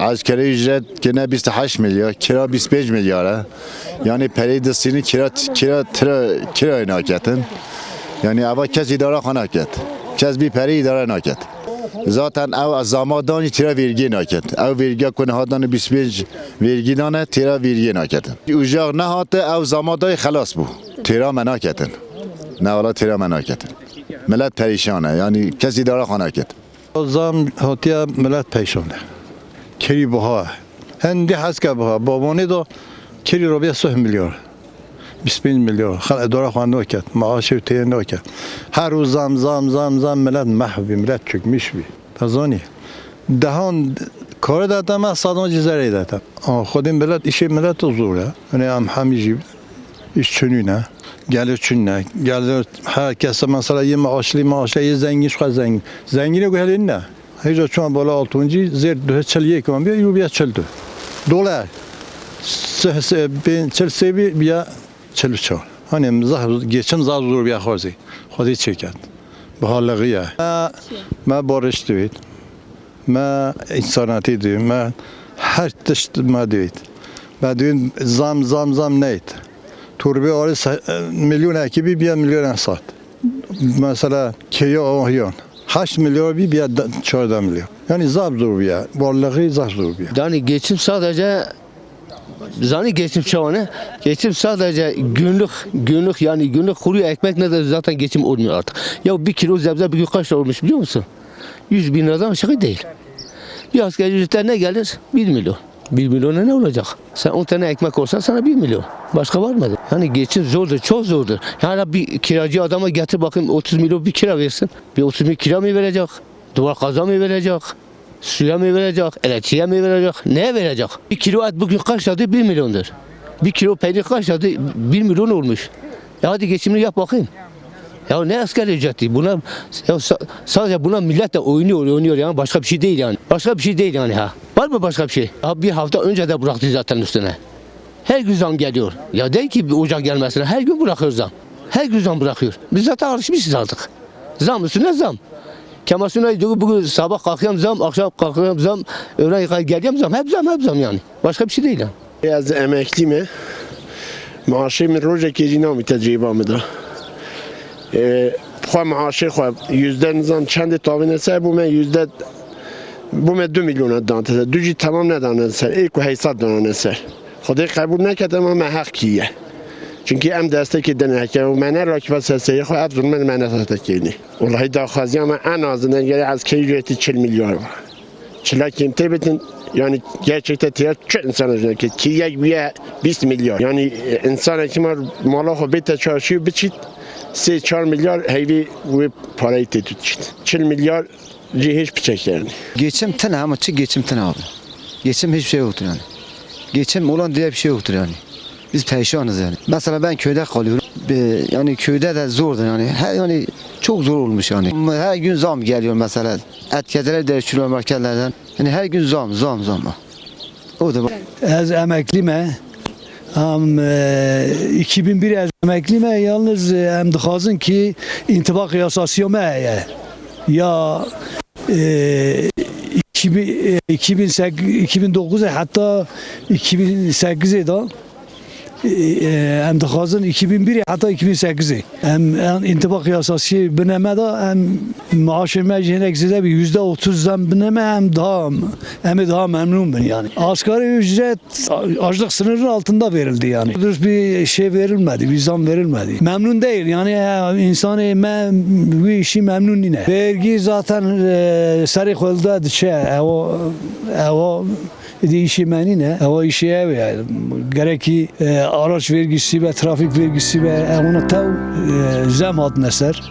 از کره اجرت که نه 28 میلیارد کرا 25 میلیارده یعنی پری دستینی کرا کرا ترا کرا اینا کتن یعنی اول کسی داره خانه کت کس بی پری داره ناکت. زاتن او از زمادانی تیرا ویرگی ناکت. او ویرگا کنه هاتن 25 ویرگی دانه ترا ویرگی ناکت. او جاغ نه هات او زمادای خلاص بو. تیرا منا کتن نه والا ترا منا کتن ملت پریشانه. یعنی کسی داره خانه کت زم هاتیا ملت پریشانه. کری بها هندی هست که بها بابانی دو کری رو بیا سه میلیارد 25 میلیارد خل اداره خوان نکرد معاش و تیه نکرد هر روز زام زام زام زام ملت محوی ملت چکمیش بی تزانی دهان کار دادم از صدان جزره دادم خودم ملت ایشه ملت زوره یعنی هم همیجی iş çönüne gelir çününe gelir herkese mesela yeme maaşlı maaşlı ye zengin şu kadar zengin zengine gelin ne hiç şu an böyle altıncı zer dühe çeliye ki bir yubiya çeldi dolar se se ben çel sebi bir çel çal hani zah geçim zah zor bir harzi hadi çeket bu halı ya. Ma ma barış divit ma insanati divit ma her tişt ma divit ma divit zam zam zam neyt Turbi arı milyon ekibi bir milyon sat. Mesela kaya ahyan. 8 milyar bir bir 4 milyon. Yani zab ya. Vallahi zab ya. Yani geçim sadece Zani geçim çağına geçim sadece günlük günlük yani günlük kuru ekmek ne de zaten geçim olmuyor artık. Ya bir kilo zebze bir gün kaç lira olmuş biliyor musun? 100 bin liradan aşağı değil. Bir asgari ücretten ne gelir? 1 milyon. 1 milyona ne olacak? Sen 10 tane ekmek olsa sana 1 milyon. Başka var mı? Yani geçim zordur, çok zordur. Yani bir kiracı adama getir bakayım 30 milyon bir kira versin. Bir 30 milyon kira mı verecek? Duvar kaza mı verecek? Suya mı verecek? Elektriğe mi verecek? Neye verecek? Bir kilo et bugün kaç liradır? 1 milyondur. Bir kilo peynir kaç liradır? 1 milyon olmuş. Ya hadi geçimini yap bakayım. Ya ne asgari ücreti? Buna ya sa- sadece buna millet de oynuyor, oynuyor yani başka bir şey değil yani. Başka bir şey değil yani ha. Var mı başka bir şey? Ya bir hafta önce de bıraktı zaten üstüne. Her gün zam geliyor. Ya değil ki bir ocak gelmesine her gün bırakıyor zam. Her gün zam bırakıyor. Biz zaten alışmışız artık. Zam üstüne zam. Kemal Sunay diyor bugün sabah kalkıyorum zam, akşam kalkıyorum zam, öğlen kadar geliyorum zam. Hep zam, hep zam yani. Başka bir şey değil yani. از امیکلیم معاشی من روز کیجی نامی تجربه مده خواهم معاشی خواهم yüzde nizam چند تاوین سر bu من yüzde bu من دو میلیون دان تسر دو جی تمام ندانه سر ایک و هیصد دانه سر خدای قبول نکرده اما من حق کیه çünkü em destek edene ki o mene rakip sesiye xo ab zulmen mene destekini. Vallahi da xaziya ama en azından gele az ki ücreti 40 milyar var. Çila kimte bitin yani gerçekten tiyat çok insan özüne ki ki yek bir 20 milyar. Yani e, insan kim var mala xo bete çarşıyor biçit 3-4 milyar heyvi ve parayı tetüçit. 40 milyar hiç biçek yani. Geçim tane ama çi geçim tane abi. Geçim hiçbir şey yoktur yani. Geçim olan diye bir şey yoktur yani. Biz perişanız yani. Mesela ben köyde kalıyorum. Yani köyde de zordur yani. Her, yani çok zor olmuş yani. Her gün zam geliyor mesela. Etkedeler değiştiriyor marketlerden. Yani her gün zam zam zam. O da Ez emeklime. Am e, 2001 ez emeklime yalnız e, em dixwazin ki intibak yasasıya me heye. Ya e, 2000, e, 2008 2009 hatta 2008 da e, em dixwazin 2001 hatta 2008 em em intibak yasası bineme da em maaşı me jinek bir yüzde otuz zam bineme em daha em daha memnun bin yani. Asgari ücret açlık sınırının altında verildi yani. Dürüst bir şey verilmedi, bir zam verilmedi. Memnun değil yani e, insanı me, bu işi memnun yine. Vergi zaten e, sarı kolda şey, o, o değişimeni o işe ev yani. Gerek ki e, araç vergisi ve trafik vergisi ve ona tav e, zam ad neser.